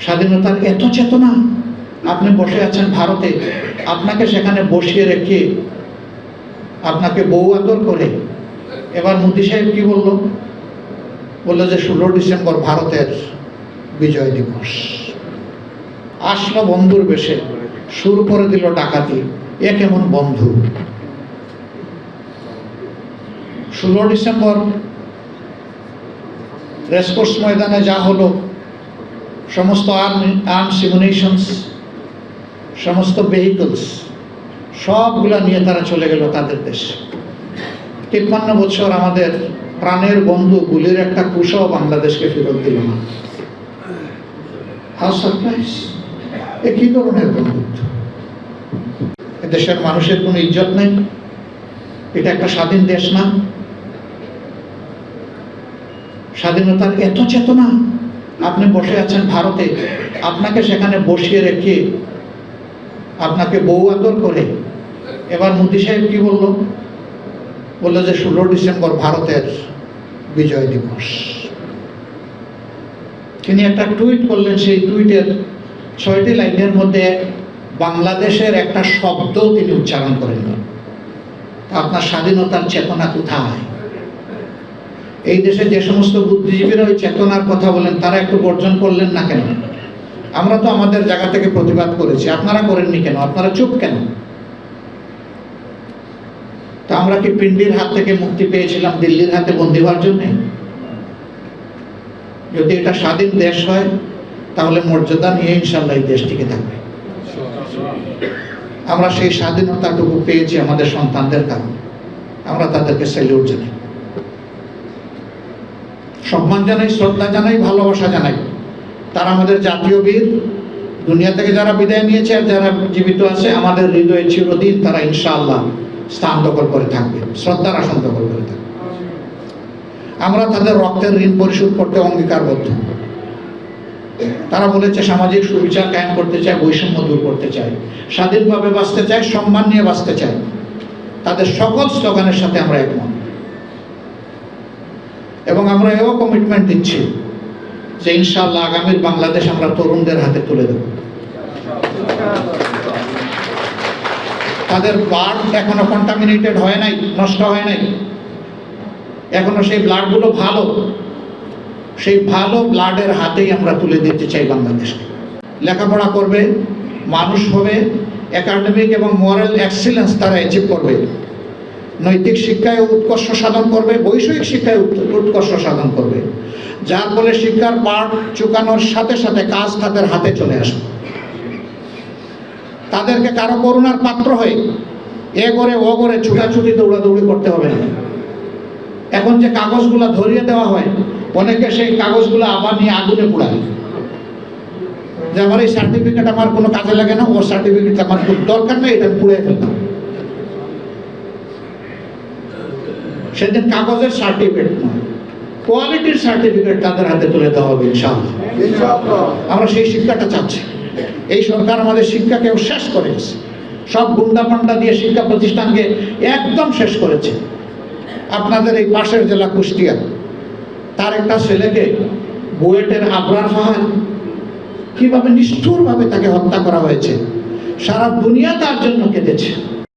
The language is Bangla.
স্বাধীনতার এত চেতনা। আপনি বসে আছেন ভারতে। আপনাকে সেখানে বসিয়ে রেখে আপনাকে বউ আদর করে। এবার মোদী সাহেব কি বলল? বলল যে, ষোলো ডিসেম্বর ভারতের বিজয় দিবস। আসলো বন্ধুর বেশে। শুরু করে দিল ডাকাতি এ কেমন বন্ধু? ষোলো ডিসেম্বর রেসকোর্স ময়দানে যা হলো সমস্ত আর্মস ইমিউনেশনস সমস্ত ভেহিকলস সবগুলা নিয়ে তারা চলে গেল তাদের দেশে। তিপ্পান্ন বছর আমাদের প্রাণের বন্ধু গুলির একটা কুশও বাংলাদেশকে ফেরত দিল না। সারপ্রাইজ এ কি ধরনের বন্ধুত্ব? দেশের মানুষের কোনো ইজ্জত নেই। এটা একটা স্বাধীন দেশ না। স্বাধীনতার এত চেতনা। আপনি বসে আছেন ভারতে, আপনাকে সেখানে বসিয়ে রেখে আপনাকে বউ আদর করে, এবার মোদী সাহেব কি বলল? বলল যে ষোলো ডিসেম্বর ভারতের বিজয় দিবস। তিনি একটা টুইট করলেন, সেই টুইটের ছয়টি লাইনের মধ্যে বাংলাদেশের একটা শব্দ তিনি উচ্চারণ করেন। আপনার স্বাধীনতার চেতনা কোথায়? এই দেশে যে সমস্ত বুদ্ধিজীবীরা ওই চেতনার কথা বলেন, তারা একটু বর্জন করলেন না কেন? আমরা তো আমাদের জায়গা থেকে প্রতিবাদ করেছি। আপনারা করেননি কেন? আপনারা চুপ কেন? তা আমরা কি পিন্ডির হাত থেকে মুক্তি পেয়েছিলাম দিল্লির হাতে বন্দী হওয়ার জন্যে? যদি এটা স্বাধীন দেশ হয়, তাহলে মর্যাদা নিয়ে ইনশাল্লাহ এই দেশ টিকে থাকবে। আমরা সেই স্বাধীনতাটুকু পেয়েছি আমাদের সন্তানদের কারণে। আমরা তাদেরকে স্যালিউট জানাই। সম্মান জানাই, শ্রদ্ধা জানাই, ভালোবাসা জানাই। তারা আমাদের জাতীয় বীর। দুনিয়া থেকে যারা বিদায় নিয়েছে আর যারা জীবিত আছে, আমাদের হৃদয়ে চিরদিন তারা ইনশাআল্লাহ স্থান দখল করে থাকবে। শ্রদ্ধার আসন দখল করে থাকবে। আমরা তাদের রক্তের ঋণ পরিশোধ করতে অঙ্গীকারবদ্ধ। তারা বলেছে, সামাজিক সুবিচার কায়েম করতে চায়, বৈষম্য দূর করতে চায়। স্বাধীনভাবে বাঁচতে চায়, সম্মান নিয়ে বাঁচতে চায়। তাদের সকল স্লোগানের সাথে আমরা একমত। এবং আমরা এও কমিটমেন্ট দিচ্ছি যে ইনশাআল্লাহ আগামীর বাংলাদেশ আমরা তরুণদের হাতে তুলে দেব। তাদের ব্লাড এখনও কন্টামিনেটেড হয় নাই, নষ্ট হয় নাই। এখনও সেই ব্লাডগুলো ভালো। সেই ভালো ব্লাডের হাতেই আমরা তুলে দিতে চাই বাংলাদেশকে। লেখাপড়া করবে, মানুষ হবে একাডেমিক এবং মরাল এক্সিলেন্স তারা অ্যাচিভ করবে। নৈতিক শিক্ষায় উৎকর্ষ সাধন করবে, বৈষয়িক শিক্ষায় উৎকর্ষ সাধন করবে। যার ফলে শিক্ষার পাঠ চুকানোর সাথে সাথে কাজ তাদের হাতে চলে আসবে। তাদেরকে কারও করুণার পাত্র হয়ে এ করে ও করে ছুটাছুটি দৌড়াদৌড়ি করতে হবে না। এখন যে কাগজগুলো ধরিয়ে দেওয়া হয়, অনেকে সেই কাগজগুলো আবার নিয়ে আগুনে পোড়ায়। যে আমার এই সার্টিফিকেট আমার কোনো কাজে লাগে না ওর সার্টিফিকেট আমার খুব দরকার নেই, এটা পুড়ে ফেলতাম। সেদিন কাগজের সার্টিফিকেট নয় কোয়ালিটির সার্টিফিকেট তাদের হাতে তুলে দেওয়া হবে ইনশাআল্লাহ। আমরা সেই শিক্ষাটা চাচ্ছি। এই সরকার আমাদের শিক্ষাকেও শেষ করেছে সব গুন্ডা পান্ডা দিয়ে শিক্ষা প্রতিষ্ঠানকে একদম শেষ করেছে। আপনাদের এই পাশের জেলা কুষ্টিয়া তার একটা ছেলেকে বুয়েটের আবরার ফাহাদ কীভাবে নিষ্ঠুরভাবে তাকে হত্যা করা হয়েছে সারা দুনিয়া তার জন্য কেঁদেছে।